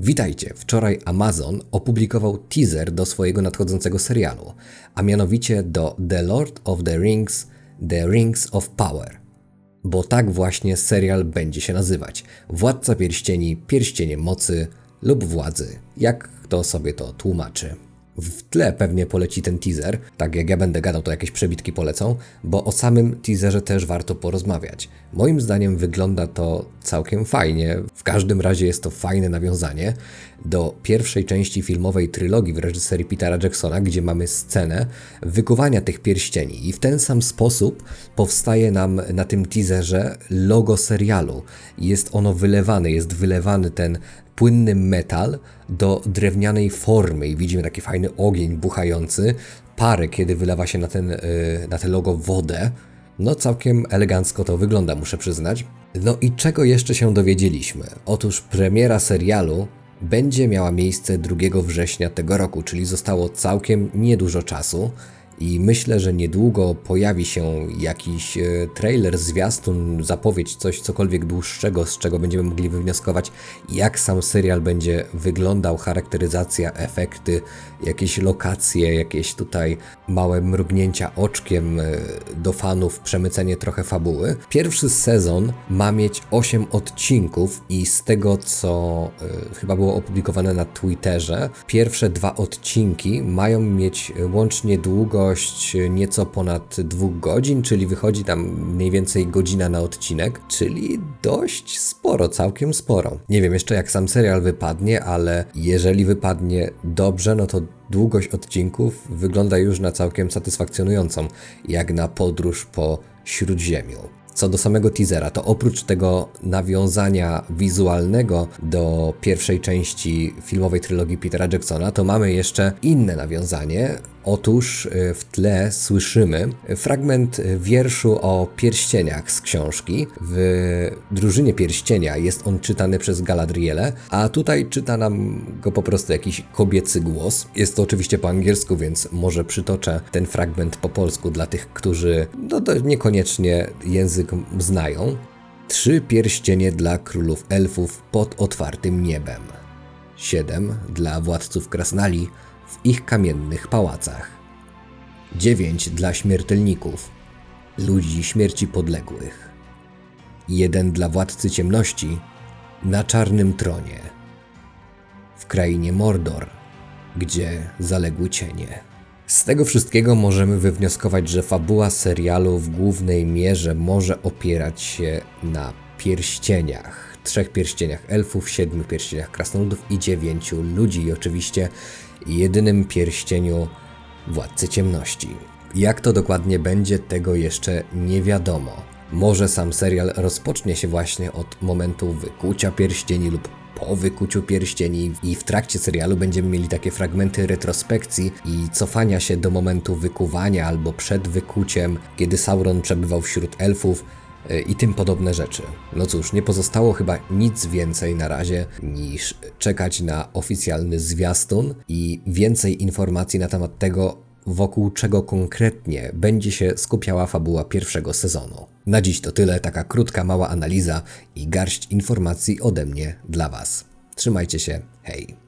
Witajcie! Wczoraj Amazon opublikował teaser do swojego nadchodzącego serialu, a mianowicie do The Lord of the Rings The Rings of Power. Bo tak właśnie serial będzie się nazywać. Władca pierścieni, pierścienie mocy lub władzy, jak kto sobie to tłumaczy. W tle pewnie poleci ten teaser, tak jak ja będę gadał, to jakieś przebitki polecą, bo o samym teaserze też warto porozmawiać. Moim zdaniem wygląda to całkiem fajnie, w każdym razie jest to fajne nawiązanie do pierwszej części filmowej trylogii w reżyserii Petera Jacksona, gdzie mamy scenę wykuwania tych pierścieni i w ten sam sposób powstaje nam na tym teaserze logo serialu. Jest ono wylewane, jest wylewany ten płynny metal do drewnianej formy i widzimy taki fajny ogień buchający, parę, kiedy wylewa się na, ten, y, na te logo wodę. No całkiem elegancko to wygląda, muszę przyznać. No i czego jeszcze się dowiedzieliśmy? Otóż premiera serialu będzie miała miejsce 2 września tego roku, czyli zostało całkiem niedużo czasu. I myślę, że niedługo pojawi się jakiś e, trailer, zwiastun, zapowiedź, coś cokolwiek dłuższego, z czego będziemy mogli wywnioskować, jak sam serial będzie wyglądał, charakteryzacja, efekty, jakieś lokacje, jakieś tutaj małe mrugnięcia oczkiem e, do fanów, przemycenie trochę fabuły. Pierwszy sezon ma mieć 8 odcinków i z tego, co y, chyba było opublikowane na Twitterze, pierwsze dwa odcinki mają mieć łącznie długo długość nieco ponad dwóch godzin, czyli wychodzi tam mniej więcej godzina na odcinek, czyli dość sporo, całkiem sporo. Nie wiem jeszcze jak sam serial wypadnie, ale jeżeli wypadnie dobrze, no to długość odcinków wygląda już na całkiem satysfakcjonującą, jak na podróż po Śródziemiu. Co do samego teasera, to oprócz tego nawiązania wizualnego do pierwszej części filmowej trylogii Petera Jacksona, to mamy jeszcze inne nawiązanie, Otóż e, w tle słyszymy fragment wierszu o pierścieniach z książki. W drużynie pierścienia jest on czytany przez Galadrielę, a tutaj czyta nam go po prostu jakiś kobiecy głos. Jest to oczywiście po angielsku, więc może przytoczę ten fragment po polsku dla tych, którzy no, niekoniecznie język znają. Trzy pierścienie dla królów elfów pod otwartym niebem. Siedem dla władców krasnali w ich kamiennych pałacach. Dziewięć dla śmiertelników, ludzi śmierci podległych. Jeden dla władcy ciemności na czarnym tronie. W krainie Mordor, gdzie zaległy cienie. Z tego wszystkiego możemy wywnioskować, że fabuła serialu w głównej mierze może opierać się na pierścieniach. Trzech pierścieniach elfów, siedmiu pierścieniach krasnoludów i dziewięciu ludzi. I oczywiście jedynym pierścieniu Władcy Ciemności. Jak to dokładnie będzie, tego jeszcze nie wiadomo. Może sam serial rozpocznie się właśnie od momentu wykucia pierścieni lub po wykuciu pierścieni i w trakcie serialu będziemy mieli takie fragmenty retrospekcji i cofania się do momentu wykuwania albo przed wykuciem, kiedy Sauron przebywał wśród elfów, i tym podobne rzeczy. No cóż, nie pozostało chyba nic więcej na razie niż czekać na oficjalny zwiastun i więcej informacji na temat tego, wokół czego konkretnie będzie się skupiała fabuła pierwszego sezonu. Na dziś to tyle, taka krótka, mała analiza i garść informacji ode mnie dla Was. Trzymajcie się, hej!